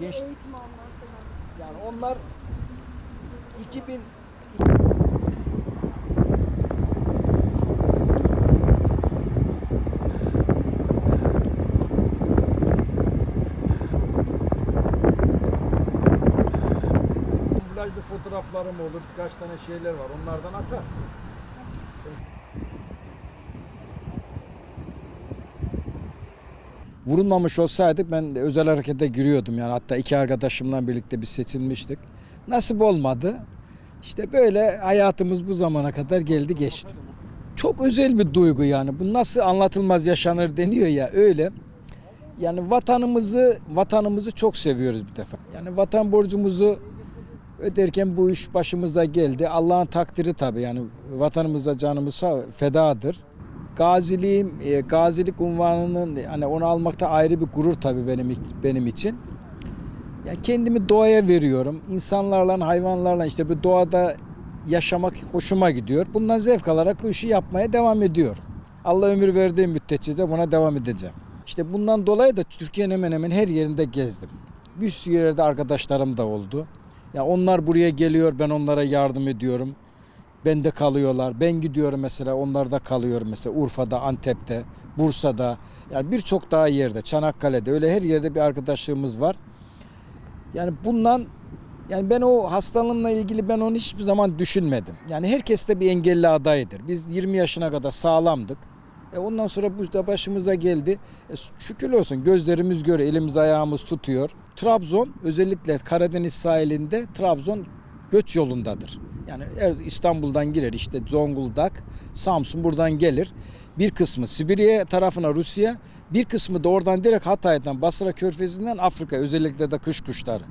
Falan. yani onlar 2000 Kamuflajlı fotoğraflarım olur, birkaç tane şeyler var. Onlardan atar. Vurulmamış olsaydı ben özel harekete giriyordum yani hatta iki arkadaşımla birlikte biz seçilmiştik. Nasip olmadı. İşte böyle hayatımız bu zamana kadar geldi geçti. Çok özel bir duygu yani. Bu nasıl anlatılmaz yaşanır deniyor ya öyle. Yani vatanımızı vatanımızı çok seviyoruz bir defa. Yani vatan borcumuzu öderken bu iş başımıza geldi. Allah'ın takdiri tabii yani vatanımıza canımıza fedadır. Gaziliğim, e, gazilik unvanının hani onu almakta ayrı bir gurur tabii benim benim için. Ya kendimi doğaya veriyorum. İnsanlarla, hayvanlarla işte bu doğada yaşamak hoşuma gidiyor. Bundan zevk alarak bu işi yapmaya devam ediyorum. Allah ömür verdiği müddetçe de buna devam edeceğim. İşte bundan dolayı da Türkiye'nin hemen hemen her yerinde gezdim. Bir sürü yerde arkadaşlarım da oldu. Ya onlar buraya geliyor, ben onlara yardım ediyorum. Bende kalıyorlar. Ben gidiyorum mesela, onlar da kalıyor mesela Urfa'da, Antep'te, Bursa'da. Yani birçok daha yerde, Çanakkale'de öyle her yerde bir arkadaşlığımız var. Yani bundan yani ben o hastalığımla ilgili ben onu hiçbir zaman düşünmedim. Yani herkes de bir engelli adaydır. Biz 20 yaşına kadar sağlamdık. E ondan sonra bu da başımıza geldi. E şükür olsun gözlerimiz görüyor, elimiz ayağımız tutuyor. Trabzon özellikle Karadeniz sahilinde Trabzon göç yolundadır. Yani er- İstanbul'dan girer işte Zonguldak, Samsun buradan gelir. Bir kısmı Sibirya tarafına Rusya, bir kısmı da oradan direkt Hatay'dan Basra Körfezi'nden Afrika özellikle de kış kuşları.